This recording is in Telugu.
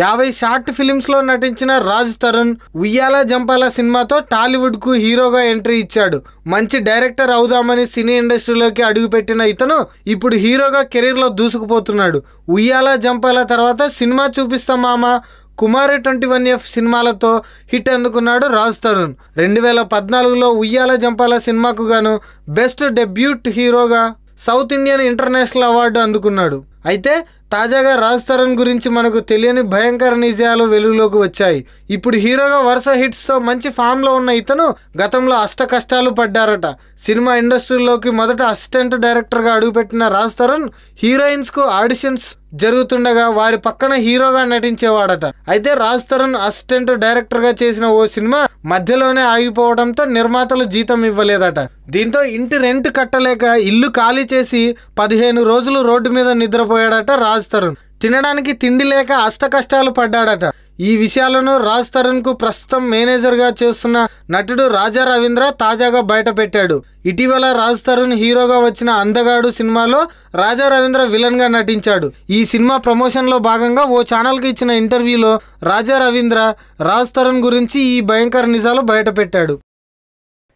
యాభై షార్ట్ ఫిలిమ్స్లో నటించిన రాజ్ తరుణ్ ఉయ్యాల జంపాల సినిమాతో టాలీవుడ్కు హీరోగా ఎంట్రీ ఇచ్చాడు. మంచి డైరెక్టర్ అవుదామని సినీ ఇండస్ట్రీలోకి అడుగుపెట్టిన ఇతను ఇప్పుడు హీరోగా కెరీర్లో దూసుకుపోతున్నాడు. ఉయ్యాల జంపాల తర్వాత Cinema Chupista Mama Kumari twenty one F సినిమాలతో హిట్ అందుకున్నాడు రాజ్ తరుణ్. రెండు వేల పద్నాలుగులో ఉయ్యాల జంపాల సినిమాకు గాను బెస్ట్ డెబ్యూట్ హీరోగా సౌత్ ఇండియన్ ఇంటర్నేషనల్ అవార్డు అందుకున్నాడు. అయితే తాజాగా రాజ్ తరుణ్ గురించి మనకు తెలియని భయంకర నిజాలు వెలుగులోకి వచ్చాయి. ఇప్పుడు హీరోగా వరుస హిట్స్తో మంచి ఫామ్లో ఉన్న ఇతను గతంలో అష్ట కష్టాలు పడ్డారట. సినిమా ఇండస్ట్రీలోకి మొదట అసిస్టెంట్ డైరెక్టర్గా అడుగుపెట్టిన రాజ్ తరుణ్ హీరోయిన్స్కు ఆడిషన్స్ జరుగుతుండగా వారి పక్కన హీరోగా నటించేవాడట. అయితే రాజ్ తరుణ్ అసిస్టెంట్ డైరెక్టర్గా చేసిన ఓ సినిమా మధ్యలోనే ఆగిపోవడంతో నిర్మాతలు జీతం ఇవ్వలేదట. దీంతో ఇంటి రెంట్ కట్టలేక ఇల్లు ఖాళీ చేసి పదిహేను రోజులు రోడ్డు మీద నిద్ర నిద్రపోయాడట రాజ్ తరుణ్. తినడానికి తిండి లేక అష్ట కష్టాలు పడ్డాడట. ఈ విషయాలను రాజ్ తరుణ్కు ప్రస్తుతం మేనేజర్గా చేస్తున్న నటుడు రాజా రవీంద్ర తాజాగా బయటపెట్టాడు ఇటీవల రాజ్ తరుణ్ హీరోగా వచ్చిన అందగాడు సినిమాలో రాజా రవీంద్ర విలన్గా నటించాడు. ఈ సినిమా ప్రమోషన్లో భాగంగా ఓ ఛానల్కి ఇచ్చిన ఇంటర్వ్యూలో రాజా రవీంద్ర రాజ్ తరుణ్ గురించి ఈ భయంకర నిజాలు బయటపెట్టాడు